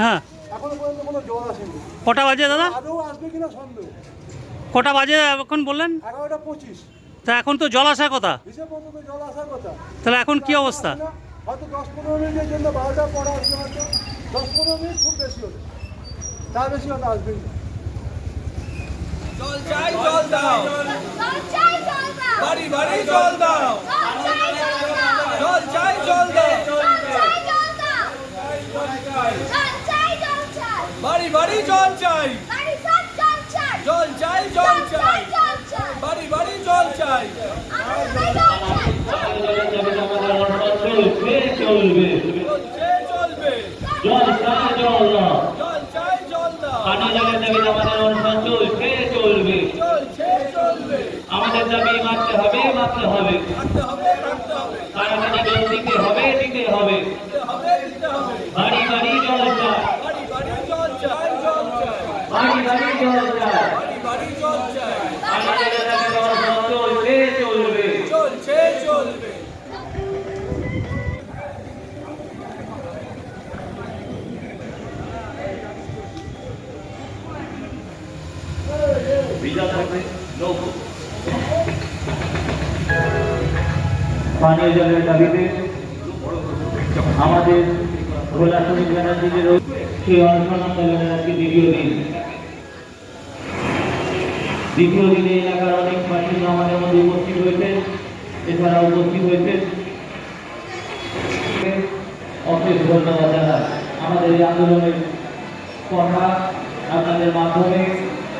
হ্যাঁ। এখনও পর্যন্ত কোনো জল আসেনি। কটা বাজে দাদা? আদৌ আসবে কিনা সন্দেহ। কটা বাজে এখন বললেন? এগারোটা পঁচিশ। তা এখন তো জল আসার কথা। হিসেব মতো তো জল আসার কথা। তাহলে এখন কি অবস্থা? হয়তো দশ পনেরো মিনিটের জন্য বারোটা পরে আসবে হয়তো। দশ পনেরো মিনিট খুব বেশি হবে তার বেশি হয়তো আসবেই না। জল চাই জল দাও। চাই জল দাও। বাড়ি বাড়ি জল দাও। চাই জল দাও। জল চাই জল দাও চাই জল দাও জল চাই জল চাই বাড়ি বাড়ি জল চাই। জল চাই। জল চাই বাড়ি বাড়ি জল চাই। চলবে চলবে চলবে। জল চাই জল চাই জল দাও। পানি জলের দাবি আমাদের অনুষ্ঠান চলছে চলবে চলছে চলবে। আমাদের দাবি মানতে হবে মানতে হবে। থাকতে হবে থাকতে হবে দিতে হবে দিতে হবে দিতে হবে দিতে হবে বাড়ি বাড়ি জল চাই বাড়ি বাড়ি জল চাই জল চাই বাড়ি বাড়ি জল চাই বাড়ি বাড়ি জল চাই পানি জলের দাবি অনুষ্ঠান চলছে চলবে চলছে চলবে পানীয় জলের দাবিতে আমাদের ভোলা শ্রমিক ব্যানার্জিদের সেই অনশন আন্দোলনের আজকে দ্বিতীয় দিন। দ্বিতীয় দিনে এলাকার অনেক বাসিন্দা আমাদের মধ্যে উপস্থিত হয়েছে এছাড়া উপস্থিত হয়েছে। অশেষ ধন্যবাদ জানাই। আমাদের এই আন্দোলনের কথা আপনাদের মাধ্যমে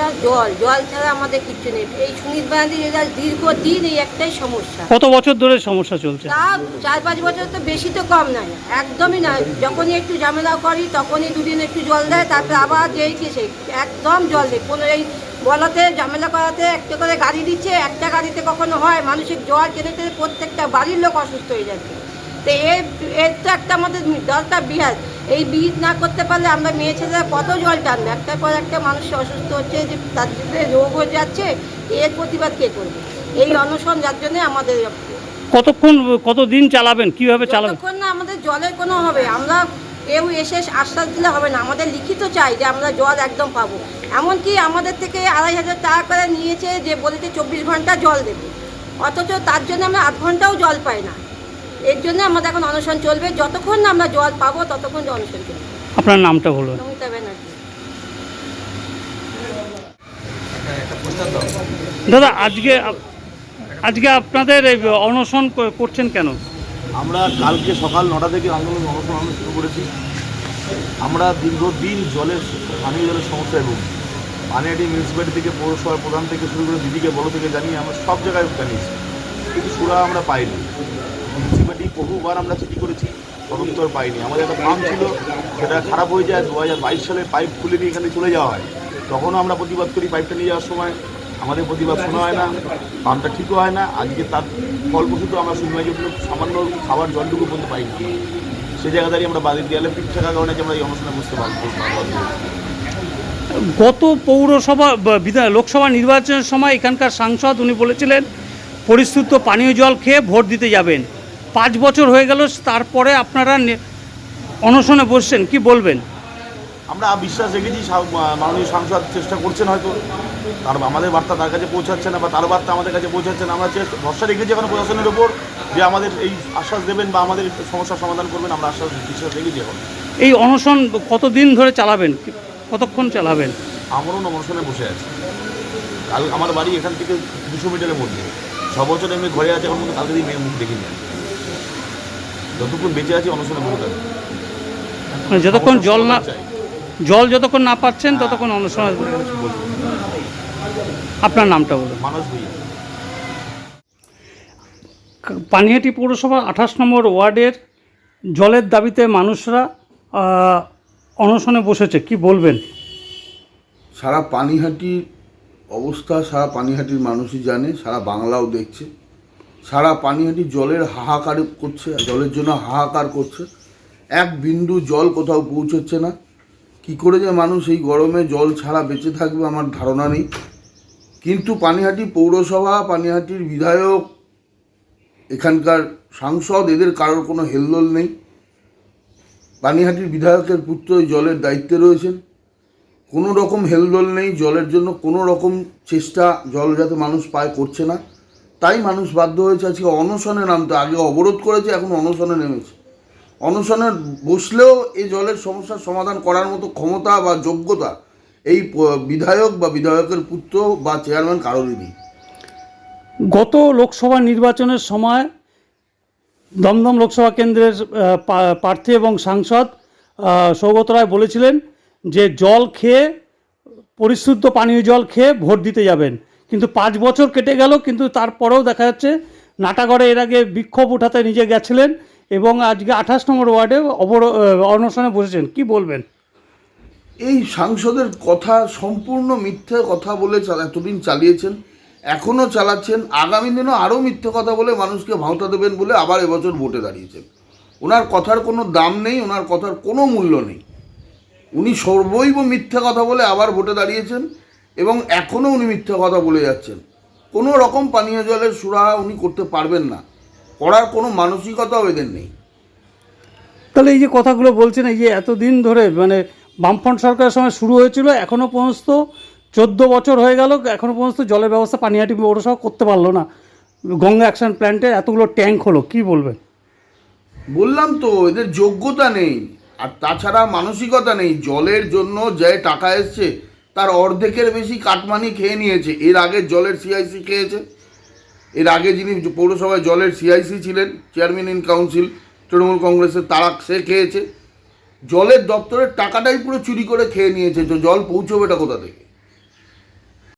সমস্যা জল। জল ছাড়া আমাদের কিচ্ছু নেই। এই সুনীত রেজাল্ট দীর্ঘদিন এই একটাই সমস্যা। কত বছর ধরে সমস্যা চলছে? তা চার পাঁচ বছর তো বেশি তো কম নয় একদমই নয় যখনই একটু ঝামেলা করি তখনই দুদিন একটু জল দেয় তারপরে আবার যেই কি সেই একদম জল দেয় কোনো এই বলাতে ঝামেলা করাতে একটা করে গাড়ি দিচ্ছে একটা গাড়িতে কখনো হয় মানুষের জল টেনে টেনে প্রত্যেকটা বাড়ির লোক অসুস্থ হয়ে যাচ্ছে। তো এর এর তো একটা আমাদের দরকার বিহার। এই বিহিত না করতে পারলে আমরা মেয়ে ছেলেরা কত জল টানবে? একটার পর একটা মানুষ অসুস্থ হচ্ছে যে তার যে রোগ হয়ে যাচ্ছে এর প্রতিবাদ কে করবে? এই অনশন যার জন্য আমাদের কতক্ষণ কতদিন চালাবেন? কীভাবে চালাবেন? যতক্ষণ না আমাদের জলের কোনো হবে আমরা কেউ এসে আশ্বাস দিলে হবে না। আমাদের লিখিত চাই যে আমরা জল একদম পাবো। এমনকি আমাদের থেকে আড়াই হাজার টাকা করে নিয়েছে যে বলেছে চব্বিশ ঘণ্টা জল দেবে। অথচ তার জন্য আমরা আধ ঘন্টাও জল পাই না। এর জন্য আমাদের এখন অনশন চলবে। যতক্ষণ না আমরা জল পাবো ততক্ষণ অনশন চলবে। আপনার নামটা বলুন। নমিতা ব্যানার্জি। দাদা আজকে আপ- আজকে আপনাদের এই অনশন ক- করছেন কেন? আমরা কালকে সকাল নটা থেকে আন্দোলন অনশন আমরা শুরু করেছি। আমরা দীর্ঘদিন জলের পানীয় জলের সমস্যায় ভুগি পানিয়াটি মিউনিসিপ্যালিটি থেকে পৌরসভার প্রধান থেকে শুরু করে দিদিকে বলো থেকে জানিয়ে আমরা সব জায়গায় জানিয়েছি কিন্তু সুরা আমরা পাইনি। মিউনিসিপ্যালিটি বহুবার আমরা চিঠি করেছি তদন্তর পাইনি। আমাদের একটা পাম্প ছিল, সেটা খারাপ হয়ে যায় দু হাজার বাইশ সালে পাইপ খুলে নিয়ে এখানে চলে যাওয়া হয়। তখনও আমরা প্রতিবাদ করি পাইপটা নিয়ে যাওয়ার সময়। আমাদের প্রতিবাদ শোনা হয় না পাম্পটা ঠিকও হয় না, আজকে তার ফলপ্রসূত আমরা শুনলাম যে সামান্য খাবার জলটুকু পর্যন্ত পাই না সেই জায়গা দাঁড়িয়ে আমরা বাড়ির দেয়ালে পিঠ থাকার কারণে আমরা এই অনুষ্ঠানে বুঝতে পারব গত পৌরসভা লোকসভা নির্বাচনের সময় এখানকার সাংসদ উনি বলেছিলেন, পরিশুদ্ধ পানীয় জল খেয়ে ভোট দিতে যাবেন। পাঁচ বছর হয়ে গেল তারপরে আপনারা অনশনে বসছেন কি বলবেন? আমরা বিশ্বাস রেখেছি মাননীয় সাংসদ চেষ্টা করছেন হয়তো। তার আমাদের বার্তা তার কাছে পৌঁছাচ্ছে না বা তার বার্তা আমাদের কাছে পৌঁছাচ্ছে না। আমরা চেষ্টা ভরসা রেখেছি এখন প্রশাসনের ওপর যে আমাদের এই আশ্বাস দেবেন বা আমাদের সমস্যার সমাধান করবেন আমরা আশ্বাস বিশ্বাস রেখেছি এখন। এই অনশন কতদিন ধরে চালাবেন? কতক্ষণ চালাবেন? আমরাও অনশনে বসে আছি। কাল আমার বাড়ি এখান থেকে দুশো মিটারের মধ্যে ছ বছর এমনি ঘরে আছে এখন কালকে দিয়ে মেয়ের মুখ দেখিনি। যতক্ষণ বেঁচে আছি অনশনে মানে যতক্ষণ জল না জল যতক্ষণ না পাচ্ছেন ততক্ষণ অনশন আপনার নামটা বলুন। মানুষ পানিহাটি পৌরসভার আঠাশ নম্বর ওয়ার্ডের জলের দাবিতে মানুষরা অনশনে বসেছে কি বলবেন? সারা পানিহাটি অবস্থা সারা পানিহাটির মানুষই জানে সারা বাংলাও দেখছে। সারা পানিহাটি জলের হাহাকার করছে জলের জন্য হাহাকার করছে। এক বিন্দু জল কোথাও পৌঁছচ্ছে না। কি করে যে মানুষ এই গরমে জল ছাড়া বেঁচে থাকবে আমার ধারণা নেই। কিন্তু পানিহাটি পৌরসভা, পানিহাটির বিধায়ক, এখানকার সাংসদ, এদের কারোর কোনো হেলদোল নেই। পানিহাটির বিধায়কের পুত্র জলের দায়িত্বে রয়েছেন। কোনো রকম হেলদোল নেই, জলের জন্য কোনো রকম চেষ্টা জল যাতে মানুষ পায় করছে না। তাই মানুষ বাধ্য হয়েছে আজকে অনশনে নামতে। আগে অবরোধ করেছে, এখন অনশনে নেমেছে। অনশনে বসলেও এই জলের সমস্যার সমাধান করার মতো ক্ষমতা বা যোগ্যতা এই বিধায়ক বা বিধায়কের পুত্র বা চেয়ারম্যান কারোরই নেই। গত লোকসভা নির্বাচনের সময় দমদম লোকসভা কেন্দ্রের প্রার্থী এবং সাংসদ সৌগত রায় বলেছিলেন যে জল খেয়ে, পরিশুদ্ধ পানীয় জল খেয়ে ভোট দিতে যাবেন। কিন্তু পাঁচ বছর কেটে গেল, কিন্তু তারপরেও দেখা যাচ্ছে নাটাগড়ে এর আগে বিক্ষোভ উঠাতে নিজে গেছিলেন এবং আজকে আঠাশ নম্বর ওয়ার্ডে অবর অনশনে বসেছেন। কি বলবেন? এই সাংসদের কথা সম্পূর্ণ মিথ্যে কথা বলে এতদিন চালিয়েছেন, এখনও চালাচ্ছেন, আগামী দিনও আরও মিথ্যে কথা বলে মানুষকে ভাঁওতা দেবেন বলে আবার এবছর ভোটে দাঁড়িয়েছেন। ওনার কথার কোনো দাম নেই, ওনার কথার কোনো মূল্য নেই। উনি সর্বৈব মিথ্যে কথা বলে আবার ভোটে দাঁড়িয়েছেন এবং এখনও উনি মিথ্যে কথা বলে যাচ্ছেন। কোনো রকম পানীয় জলের সুরাহা উনি করতে পারবেন না। করার কোনো মানসিকতাও এদের নেই। তাহলে এই যে কথাগুলো বলছেন এই যে এতদিন ধরে মানে বামফ্রন্ট সরকারের সময় শুরু হয়েছিল এখনও পর্যন্ত চোদ্দ বছর হয়ে গেল এখনও পর্যন্ত জলের ব্যবস্থা পানিহাটি পৌরসভা করতে পারল না। গঙ্গা অ্যাকশন প্ল্যান্টে এতগুলো ট্যাঙ্ক হলো কি বলবেন? বললাম তো এদের যোগ্যতা নেই। আর তাছাড়া মানসিকতা নেই। জলের জন্য যে টাকা এসছে তার অর্ধেকের বেশি কাটমানি খেয়ে নিয়েছে। এর আগে জলের সিআইসি খেয়েছে। এর আগে যিনি পৌরসভায় জলের সিআইসি ছিলেন চেয়ারম্যান ইন কাউন্সিল তৃণমূল কংগ্রেসের তারা সে খেয়েছে। জলের দপ্তরের টাকাটাই পুরো চুরি করে খেয়ে নিয়েছে। তো জল পৌঁছবেটা কোথা থেকে?